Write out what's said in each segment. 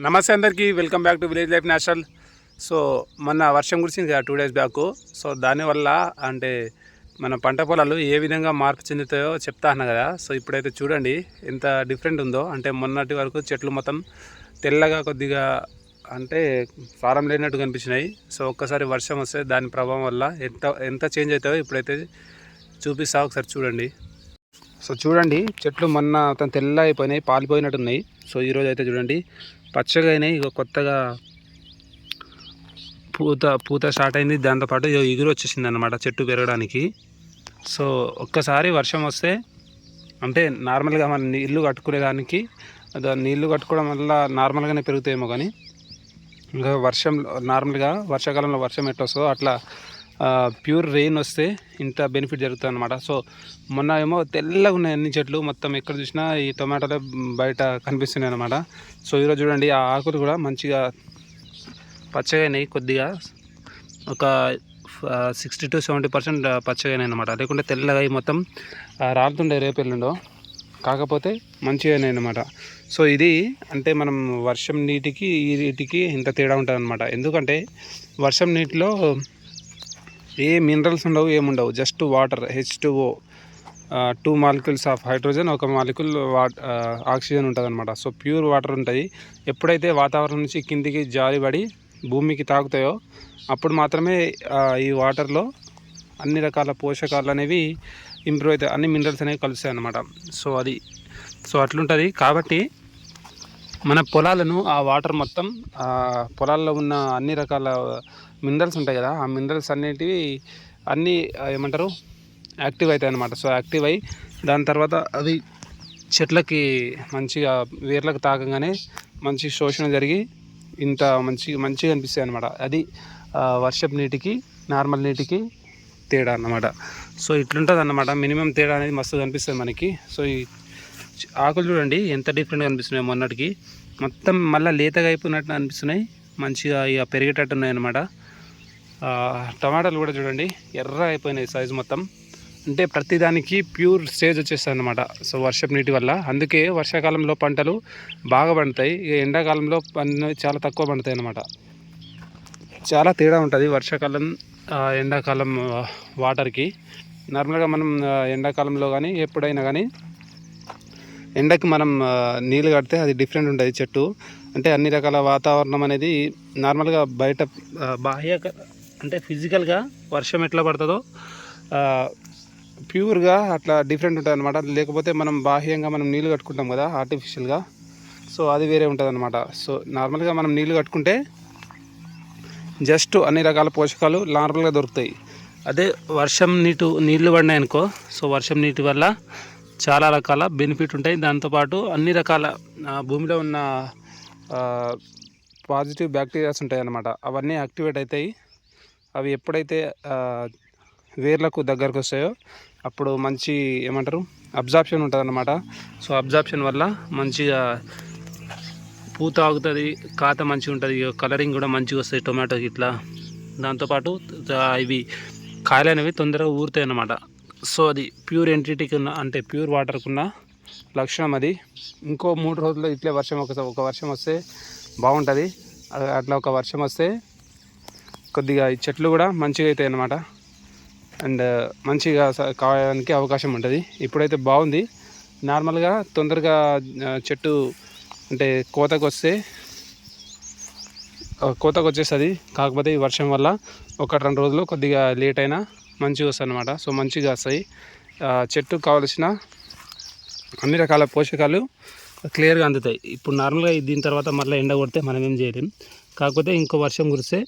నమస్తే అందరికీ welcome back to village life national. So మొన్న వర్షం కురిసింది కదా టూ డేస్ బ్యాక్. సో దానివల్ల అంటే మన పంట పొలాలు ఏ విధంగా మార్పు చెందుతాయో చెప్తా అన్నా కదా. సో ఇప్పుడైతే చూడండి ఎంత డిఫరెంట్ ఉందో. అంటే మొన్నటి వరకు చెట్లు మొత్తం తెల్లగా కొద్దిగా అంటే ఫారం లేనట్టు కనిపించినాయి. సో ఒక్కసారి వర్షం వస్తే దాని ప్రభావం వల్ల ఎంత ఎంత చేంజ్ అవుతాయో ఇప్పుడైతే చూపిస్తా ఒకసారి చూడండి. సో చూడండి చెట్లు మొన్న మొత్తం తెల్ల అయిపోయినాయి పాలిపోయినట్టు ఉన్నాయి సో ఈరోజు అయితే చూడండి పచ్చగా అయినాయి ఇక కొత్తగా పూత పూత స్టార్ట్ అయింది. దాంతోపాటు ఇగో ఎగురు వచ్చేసింది అనమాట చెట్టు పెరగడానికి. సో ఒక్కసారి వర్షం వస్తే అంటే నార్మల్గా మన నీళ్ళు కట్టుకునేదానికి నీళ్ళు నీళ్ళు కట్టుకోవడం వల్ల నార్మల్గానే పెరుగుతాయేమో కానీ ఇంకా వర్షం నార్మల్గా వర్షాకాలంలో వర్షం ఎట్టొస్తుందో వస్తుందో అట్లా ప్యూర్ రెయిన్ వస్తే ఇంత బెనిఫిట్ జరుగుతుంది అనమాట సో మొన్న ఏమో తెల్లగా ఉన్నాయి అన్ని చెట్లు. మొత్తం ఎక్కడ చూసినా ఈ టొమాటోలు బయట కనిపిస్తున్నాయి అనమాట సో ఈరోజు చూడండి ఆ ఆకులు కూడా మంచిగా పచ్చగా కొద్దిగా. ఒక సిక్స్టీ టు సెవెంటీ పర్సెంట్ పచ్చగానే అనమాట లేకుంటే తెల్లగా అయి మొత్తం రాలుతుండే రేపెల్లుండో కాకపోతే మంచిగానే అనమాట సో ఇది అంటే మనం వర్షం నీటికి ఈ నీటికి ఇంత తేడా ఉంటుంది అనమాట ఎందుకంటే వర్షం నీటిలో ఏ మినరల్స్ ఉండవు ఏముండవు. Just water H two O two molecules of hydrogen ఒక మాలిక్యూల్ వాట్ ఆక్సిజన్ ఉంటుంది అనమాట సో ప్యూర్ వాటర్ ఉంటుంది ఎప్పుడైతే వాతావరణం నుంచి కిందికి జారిపడి భూమికి తాగుతాయో అప్పుడు మాత్రమే ఈ వాటర్లో అన్ని రకాల పోషకాలు అనేవి ఇంప్రూవ్ అవుతాయి. అన్ని మినరల్స్ అనేవి కలుస్తాయి అన్నమాట. సో అది సో అట్లుంటుంది. కాబట్టి మన పొలాలను ఆ వాటర్ మొత్తం పొలాల్లో ఉన్న అన్ని రకాల మినరల్స్ ఉంటాయి కదా ఆ మినరల్స్ అన్నిటివి అన్నీ ఏమంటారు యాక్టివ్ అవుతాయి అన్నమాట. సో యాక్టివ్ అయ్యి దాని తర్వాత అవి చెట్లకి మంచిగా వేర్లకు తాకంగానే మంచి శోషణ జరిగి ఇంత మంచి మంచిగా అనిపిస్తాయి అనమాట అది వర్షపు నీటికి నార్మల్ నీటికి తేడా అన్నమాట. సో ఇట్లుంటుంది అన్నమాట మినిమం తేడా అనేది మస్తు కనిపిస్తుంది మనకి. సో ఈ ఆకులు చూడండి ఎంత డిఫరెంట్గా అనిపిస్తున్నాయి మొన్నటికి. మొత్తం మళ్ళీ లేతగా అయిపోయినట్టు అనిపిస్తున్నాయి. మంచిగా ఇక పెరిగేటట్టు ఉన్నాయి అనమాట టమాటాలు కూడా చూడండి ఎర్ర అయిపోయినాయి సైజు మొత్తం. అంటే ప్రతిదానికి ప్యూర్ స్టేజ్ వచ్చేస్తుంది అనమాట సో వర్షపు నీటి వల్ల. అందుకే వర్షాకాలంలో పంటలు బాగా పండుతాయి. ఇక ఎండాకాలంలో పండినవి చాలా తక్కువ పండుతాయి అనమాట చాలా తేడా ఉంటుంది వర్షాకాలం ఎండాకాలం వాటర్కి. నార్మల్గా మనం ఎండాకాలంలో కానీ ఎప్పుడైనా కానీ ఎండకి మనం నీళ్ళు కడితే అది డిఫరెంట్ ఉంటుంది చెట్టు. అంటే అన్ని రకాల వాతావరణం అనేది నార్మల్గా బయట బాహ్య అంటే ఫిజికల్గా వర్షం ఎట్లా పడుతుందో ప్యూర్గా అట్లా డిఫరెంట్ ఉంటుంది అనమాట లేకపోతే మనం బాహ్యంగా మనం నీళ్ళు కట్టుకుంటాం కదా ఆర్టిఫిషియల్గా. సో అది వేరే ఉంటుంది అనమాట సో నార్మల్గా మనం నీళ్ళు కట్టుకుంటే జస్ట్ అన్ని రకాల పోషకాలు నార్మల్గా దొరుకుతాయి. అదే వర్షం నీటు నీళ్ళు పడినాయి అనుకో సో వర్షం నీటి వల్ల చాలా రకాల బెనిఫిట్ ఉంటాయి. దాంతోపాటు అన్ని రకాల భూమిలో ఉన్న పాజిటివ్ బ్యాక్టీరియాస్ ఉంటాయి అన్నమాట అవన్నీ యాక్టివేట్ అవుతాయి అవి ఎప్పుడైతే వేర్లకు దగ్గరకు వస్తాయో అప్పుడు మంచి ఏమంటారు అబ్జార్ప్షన్ ఉంటుంది అన్నమాట సో అబ్జార్ప్షన్ వల్ల మంచిగా పూత ఆగుతుంది కాత మంచిగా ఉంటుంది కలరింగ్ కూడా మంచిగా వస్తుంది టొమాటోకి ఇట్లా దాంతోపాటు ఇవి కాయలు అనేవి తొందరగా ఊరుతాయి అన్నమాట సో అది ప్యూర్ ఎంటిటీకి ఉన్న అంటే ప్యూర్ వాటర్కి ఉన్న లక్షణం అది. ఇంకో మూడు రోజుల్లో ఇట్లే వర్షం ఒక ఒక వర్షం వస్తే బాగుంటుంది. అట్లా ఒక వర్షం వస్తే కొద్దిగా ఈ చెట్లు కూడా మంచిగా అవుతాయి అన్నమాట. అండ్ మంచిగా కావడానికి అవకాశం ఉంటుంది. ఇప్పుడైతే బాగుంది. నార్మల్గా తొందరగా చెట్టు అంటే కోతకు వస్తే కోతకు వచ్చేస్తుంది కాకపోతే ఈ వర్షం వల్ల ఒక రెండు రోజులు కొద్దిగా లేట్ అయినా మంచిగా వస్తుంది అనమాట సో మంచిగా వస్తాయి చెట్టు చెట్టుకు కావలసిన అన్ని రకాల పోషకాలు క్లియర్గా అందుతాయి. ఇప్పుడు నార్మల్గా దీని తర్వాత మళ్ళీ ఎండ కొడితే మనం ఏం చేయలేం. కాకపోతే ఇంకో వర్షం కురిస్తే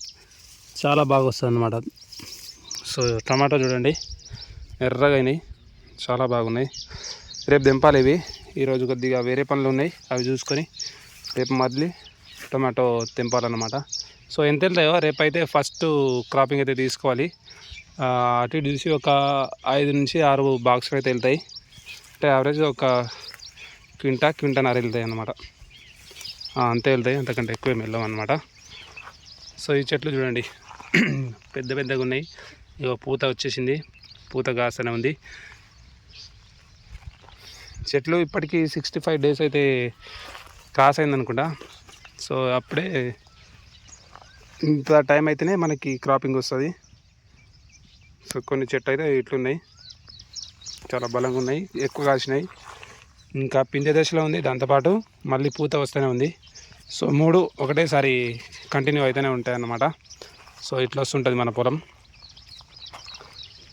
చాలా బాగా వస్తుంది అనమాట సో టమాటా చూడండి. ఎర్రగా అయినాయి. చాలా బాగున్నాయి. రేపు దింపాలి ఇవి. ఈరోజు కొద్దిగా వేరే పనులు ఉన్నాయి. అవి చూసుకొని రేపు మళ్ళీ టమాటో తెంపాలన్నమాట సో ఎంత వెళ్తాయో రేపు అయితే ఫస్ట్ క్రాపింగ్ అయితే తీసుకోవాలి. అటు ఇటు చూసి ఒక ఐదు నుంచి ఆరు బాక్సులు అయితే వెళ్తాయి. అంటే యావరేజ్ ఒక క్వింటా క్వింటాన్నర వెళ్తాయి అన్నమాట. అంతే వెళ్తాయి. అంతకంటే ఎక్కువ వెళ్ళాం అనమాట సో ఈ చెట్లు చూడండి. పెద్ద పెద్దగా ఉన్నాయి. ఇక పూత వచ్చేసింది. పూత కాస్తూనే ఉంది. చెట్లు ఇప్పటికీ సిక్స్టీ ఫైవ్ డేస్ అయితే క్రాస్ అయిందనుకుంటా సో అప్పుడే ఇంత టైం అయితేనే మనకి క్రాపింగ్ వస్తుంది. సో కొన్ని చెట్లు అయితే ఇట్లున్నాయి. చాలా బలంగా ఉన్నాయి. ఎక్కువ కాసినాయి. ఇంకా పిండి దశలో ఉంది. దాంతోపాటు మళ్ళీ పూత వస్తూనే ఉంది. సో మూడు ఒకటేసారి కంటిన్యూ అవుతూనే ఉంటాయి అన్నమాట సో ఇట్లా వస్తుంటుంది మన పొలం.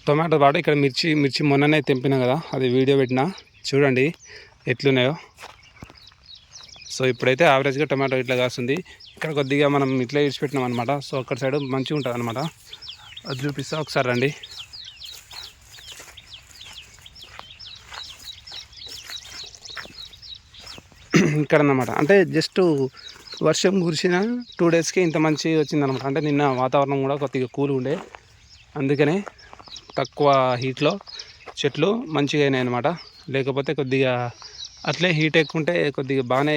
టొమాటో పాటు ఇక్కడ మిర్చి మిర్చి మొన్ననే తెంపినా కదా అది వీడియో పెట్టినా. చూడండి ఎట్లున్నాయో. సో ఇప్పుడైతే యావరేజ్గా టొమాటో ఇట్లా కాస్తుంది. ఇక్కడ కొద్దిగా మనం ఇట్లా ఇడిచిపెట్టినాం అనమాట సో అక్కడ సైడ్ మంచిగా ఉంటుంది అనమాట అది చూపిస్తా ఒకసారి రండి. ఇక్కడ అన్నమాట అంటే జస్ట్ వర్షం కురిసిన టూ డేస్కి ఇంత మంచి వచ్చిందనమాట. అంటే నిన్న వాతావరణం కూడా కొద్దిగా కూల్ ఉండే. అందుకనే తక్కువ హీట్లో చెట్లు మంచిగా అయినాయి అనమాట లేకపోతే కొద్దిగా అట్లే హీట్ ఎక్కుంటే కొద్దిగా బాగానే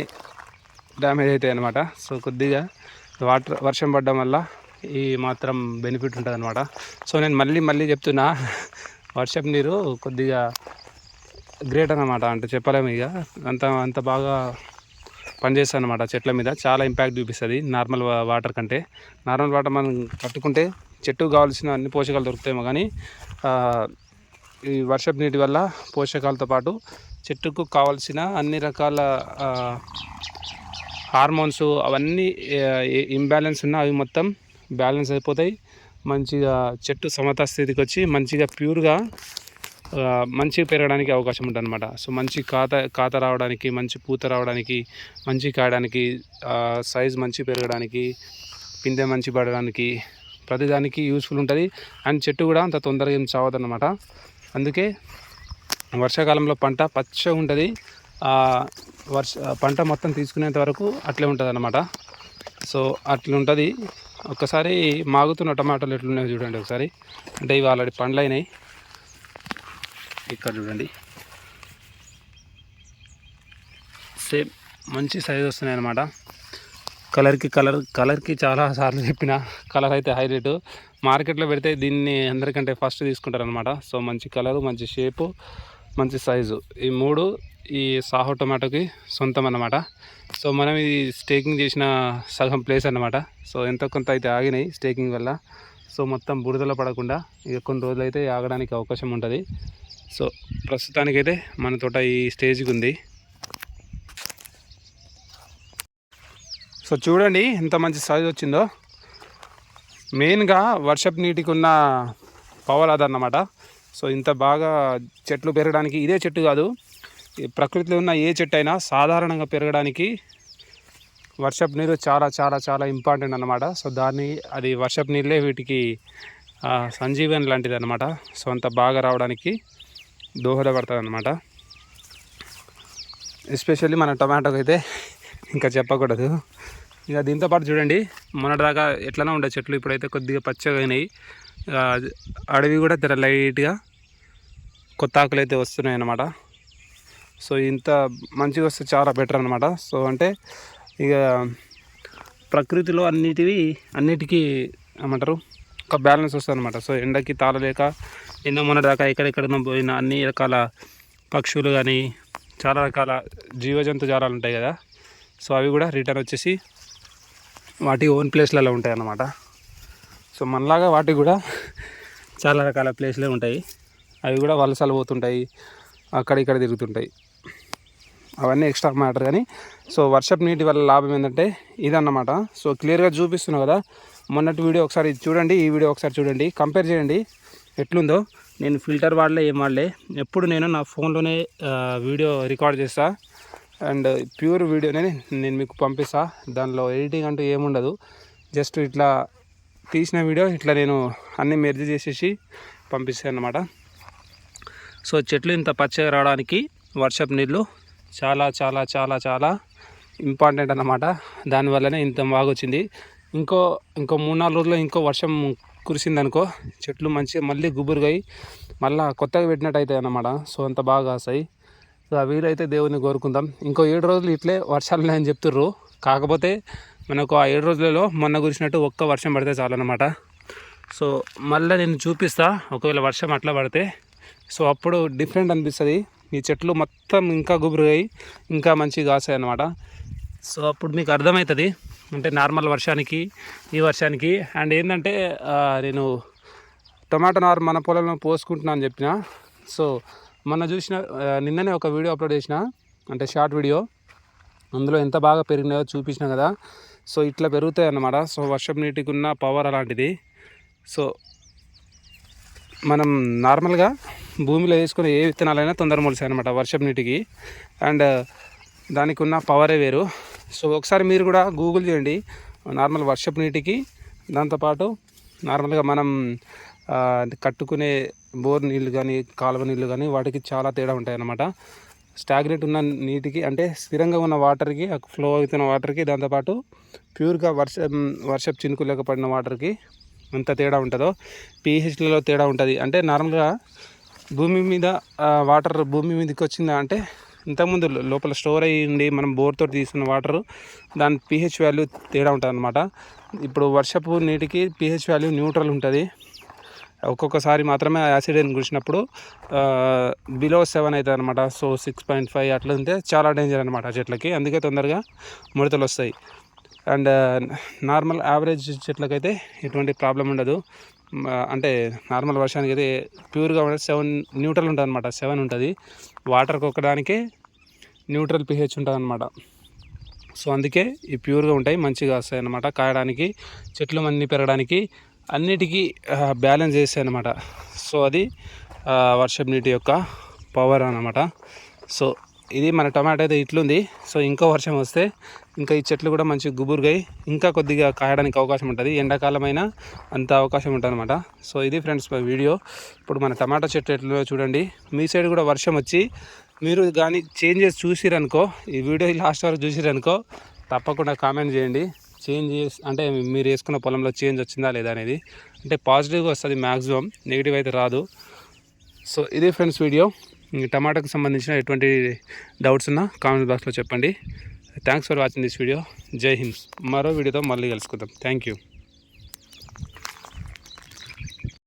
డ్యామేజ్ అవుతాయి అనమాట సో కొద్దిగా వాటర్ వర్షం పడడం వల్ల ఈ మాత్రం బెనిఫిట్ ఉంటుంది అనమాట సో నేను మళ్ళీ మళ్ళీ చెప్తున్నా వర్షం నీరు కొద్దిగా గ్రేట్ అనమాట అంటే చెప్పలేము ఇక. అంత అంత బాగా పనిచేస్తుంది అనమాట చెట్ల మీద. చాలా ఇంపాక్ట్ చూపిస్తుంది నార్మల్ వాటర్ కంటే. నార్మల్ వాటర్ మనం పట్టుకుంటే చెట్టుకు కావాల్సిన అన్ని పోషకాలు దొరుకుతాయేమో కానీ ఈ వర్షపు నీటి వల్ల పోషకాలతో పాటు చెట్టుకు కావాల్సిన అన్ని రకాల హార్మోన్స్ అవన్నీ ఇంబ్యాలెన్స్ ఉన్నా అవి మొత్తం బ్యాలెన్స్ అయిపోతాయి. మంచిగా చెట్టు సమతా స్థితికి వచ్చి మంచిగా ప్యూర్గా మంచిగా పెరగడానికి అవకాశం ఉంటుంది అనమాట సో మంచి కాత కాత రావడానికి మంచి పూత రావడానికి మంచి కాయడానికి సైజ్ మంచి పెరగడానికి పిందె మంచి పడడానికి ప్రతిదానికి యూస్ఫుల్ ఉంటుంది. అండ్ చెట్టు కూడా అంత తొందరగా ఏం చావదన్నమాట. అందుకే వర్షాకాలంలో పంట పచ్చగా ఉంటుంది. వర్ష పంట మొత్తం తీసుకునేంత వరకు అట్లే ఉంటుంది అనమాట సో అట్లా ఉంటుంది ఒక్కసారి మాగుతున్న టమాటాలు ఎట్లున్నాయో చూడండి ఒకసారి. అంటే ఇవి ఆల్రెడీ పండ్లు అయినాయి ఇక్కడ చూడండి. సేమ్ మంచి సైజ్ వస్తున్నాయి అనమాట కలర్కి కలర్ కలర్కి చాలా సార్లు చెప్పిన కలర్ అయితే హైలైట్ మార్కెట్లో పెడితే దీన్ని అందరికంటే ఫస్ట్ తీసుకుంటారు అనమాట సో మంచి కలరు మంచి షేపు మంచి సైజు ఈ మూడు ఈ సాహో టొమాటోకి సొంతం అన్నమాట. సో మనం ఇది స్టేకింగ్ చేసిన సగం ప్లేస్ అన్నమాట. సో ఎంతో కొంత అయితే ఆగినాయి స్టేకింగ్ వల్ల. సో మొత్తం బురదలో పడకుండా ఇక కొన్ని రోజులు అయితే ఆగడానికి అవకాశం ఉంటుంది. సో ప్రస్తుతానికైతే మన తోట ఈ స్టేజ్కి ఉంది. సో చూడండి ఎంత మంచి సైజ్ వచ్చిందో. మెయిన్గా వర్షపు నీటికి ఉన్న పవర్ అదన్నమాట సో ఇంత బాగా చెట్లు పెరగడానికి ఇదే చెట్టు కాదు. ఈ ప్రకృతిలో ఉన్న ఏ చెట్టు అయినా సాధారణంగా పెరగడానికి వర్షపు నీరు చాలా చాలా చాలా ఇంపార్టెంట్ అన్నమాట. సో దాన్ని అది వర్షపు నీళ్ళే వీటికి సంజీవన్ లాంటిది అనమాట సో అంత బాగా రావడానికి దోహదపడుతుంది అనమాట ఎస్పెషల్లీ మన టొమాటోకి అయితే ఇంకా చెప్పకూడదు. ఇక దీంతో పాటు చూడండి మొన్నటిదాకా ఎట్లనే ఉండే చెట్లు ఇప్పుడైతే కొద్దిగా పచ్చగా అయినాయి. అడవి కూడా తెర లైట్గా కొత్త ఆకులు అయితే వస్తున్నాయి అన్నమాట. సో ఇంత మంచిగా వస్తే చాలా బెటర్ అనమాట సో అంటే ఇక ప్రకృతిలో అన్నిటివి అన్నిటికీ ఏమంటారు ఒక బ్యాలెన్స్ వస్తుంది అనమాట సో ఎండకి తాళలేక నిన్న దాకా ఎక్కడెక్కడ పోయిన అన్ని రకాల పక్షులు కానీ చాలా రకాల జీవజంతు జాలాలు ఉంటాయి కదా. సో అవి కూడా రిటర్న్ వచ్చేసి వాటి ఓన్ ప్లేస్లలో ఉంటాయి అన్నమాట సో మనలాగా వాటికి కూడా చాలా రకాల ప్లేస్లే ఉంటాయి. అవి కూడా వలసలు పోతుంటాయి అక్కడ ఇక్కడ తిరుగుతుంటాయి. అవన్నీ ఎక్స్ట్రా మ్యాటర్ కానీ సో వర్షపు నీటి వల్ల లాభం ఏంటంటే ఇదన్నమాట. సో క్లియర్గా చూపిస్తున్నావు కదా మొన్నటి వీడియో ఒకసారి చూడండి ఈ వీడియో ఒకసారి చూడండి కంపేర్ చేయండి. ఎట్లుందో నేను ఫిల్టర్ వాడలే ఏం వాడలే. ఎప్పుడు నేను నా ఫోన్లోనే వీడియో రికార్డ్ చేస్తా. అండ్ ప్యూర్ వీడియోనే నేను మీకు పంపిస్తా. దానిలో ఎడిటింగ్ అంటూ ఏముండదు జస్ట్ ఇట్లా తీసిన వీడియో ఇట్లా నేను అన్నీ మెర్జ్ చేసేసి పంపిస్తాను అన్నమాట. సో చెట్లు ఇంత పచ్చగా రావడానికి వర్షపు నీళ్ళు చాలా చాలా చాలా చాలా ఇంపార్టెంట్ అన్నమాట. దానివల్లనే ఇంత బాగా వచ్చింది ఇంకో ఇంకో మూడు నాలుగు రోజుల్లో ఇంకో వర్షం కురిసిందనుకో చెట్లు మంచిగా మళ్ళీ గుబురుగాయి మళ్ళీ కొత్తగా పెట్టినట్టు అవుతాయి అన్నమాట. సో అంత బాగా కాస్తాయి. సో ఆ వీలైతే దేవుని కోరుకుందాం. ఇంకో ఏడు రోజులు ఇట్లే వర్షాలు ఉన్నాయని చెప్తుర్రు. కాకపోతే మనకు ఆ ఏడు రోజులలో మొన్న కురిసినట్టు ఒక్క వర్షం పడితే చాలన్నమాట సో మళ్ళీ నేను చూపిస్తా. ఒకవేళ వర్షం అట్లా పడితే. సో అప్పుడు డిఫరెంట్ అనిపిస్తుంది. ఈ చెట్లు మొత్తం ఇంకా గుబురుగాయి ఇంకా మంచిగా కాస్తాయి అన్నమాట. సో అప్పుడు మీకు అర్థమవుతుంది. అంటే నార్మల్ వర్షానికి ఈ వర్షానికి. అండ్ ఏంటంటే నేను టొమాటో నార్ మన పొలంలో పోసుకుంటున్నా అని చెప్పిన. సో మొన్న చూసిన నిన్ననే ఒక వీడియో అప్లోడ్ చేసిన. అంటే షార్ట్ వీడియో. అందులో ఎంత బాగా పెరిగినాయో చూపించిన కదా. సో ఇట్లా పెరుగుతాయి అన్నమాట. సో వర్షం నీటికి ఉన్న పవర్ అలాంటిది. సో మనం నార్మల్గా భూమిలో వేసుకునే ఏ విత్తనాలైనా తొందర మొలిసాయి అనమాట వర్షం నీటికి. అండ్ దానికి ఉన్న పవరే వేరు. సో ఒకసారి మీరు కూడా గూగుల్ చేయండి నార్మల్ వర్షపు నీటికి. దాంతోపాటు నార్మల్గా మనం కట్టుకునే బోర్ నీళ్ళు కానీ కాలువ నీళ్ళు కానీ వాటికి చాలా తేడా ఉంటాయి అన్నమాట స్టాగ్నెట్ ఉన్న నీటికి అంటే స్థిరంగా ఉన్న వాటర్కి ఫ్లో అవుతున్న వాటర్కి దాంతోపాటు ప్యూర్గా వర్షం వర్షపు చినుకులకు పడిన వాటర్కి ఎంత తేడా ఉంటుందో పీహెచ్లలో తేడా ఉంటుంది. అంటే నార్మల్గా భూమి మీద వాటర్ భూమి మీదకి వచ్చిందా అంటే ఇంతకుముందు లోపల స్టోర్ అయ్యి ఉండి మనం బోర్తో తీసుకున్న వాటర్ దాని పీహెచ్ వాల్యూ తేడా ఉంటుంది అనమాట ఇప్పుడు వర్షపు నీటికి పిహెచ్ వాల్యూ న్యూట్రల్ ఉంటుంది. ఒక్కొక్కసారి మాత్రమే యాసిడ్ అని కురిసినప్పుడు బిలో సెవెన్ అవుతుంది అనమాట సో సిక్స్ పాయింట్ ఫైవ్ అట్లా ఉంటే చాలా డేంజర్ అనమాట చెట్లకి. అందుకే తొందరగా ముడతలు వస్తాయి. అండ్ నార్మల్ యావరేజ్ చెట్లకైతే ఎటువంటి ప్రాబ్లం ఉండదు. అంటే నార్మల్ వర్షానికి అయితే ప్యూర్గా ఉంటుంది సెవెన్ న్యూట్రల్ ఉంటుంది అనమాట సెవెన్ ఉంటుంది. వాటర్ కొక్కడానికే న్యూట్రల్ పిహెచ్ ఉంటుంది అనమాట సో అందుకే ఈ ప్యూర్గా ఉంటాయి మంచిగా వస్తాయి అన్నమాట కాయడానికి చెట్లు అన్నీ పెరగడానికి అన్నిటికీ బ్యాలెన్స్ చేస్తాయి అనమాట సో అది వర్షం వర్షపు నీటి యొక్క పవర్ అనమాట సో ఇది మన టమాటా అయితే ఇట్లుంది. సో ఇంకా వర్షం వస్తే ఇంకా ఈ చెట్లు కూడా మంచి గుబురుగాయి ఇంకా కొద్దిగా కాయడానికి అవకాశం ఉంటుంది. ఎండాకాలమైన అంత అవకాశం ఉంటుంది అనమాట సో ఇది ఫ్రెండ్స్ వీడియో. ఇప్పుడు మన టమాటా చెట్టు ఎట్లా చూడండి. మీ సైడ్ కూడా వర్షం వచ్చి మీరు కానీ చేంజెస్ చూసిరనుకో ఈ వీడియో లాస్ట్ వరకు చూసిరనుకో తప్పకుండా కామెంట్ చేయండి. చేంజ్ చేసి అంటే మీరు వేసుకున్న పొలంలో చేంజ్ వచ్చిందా లేదా అనేది. అంటే పాజిటివ్గా వస్తుంది మ్యాక్సిమం నెగిటివ్ అయితే రాదు. సో ఇదే ఫ్రెండ్స్ వీడియో. టమాటాకు సంబంధించిన ఎటువంటి డౌట్స్ ఉన్నా కామెంట్ బాక్స్లో చెప్పండి. Thanks for watching this video జై హింద్ మరో వీడియోతో మళ్ళీ కలుసుకుందాం. Thank you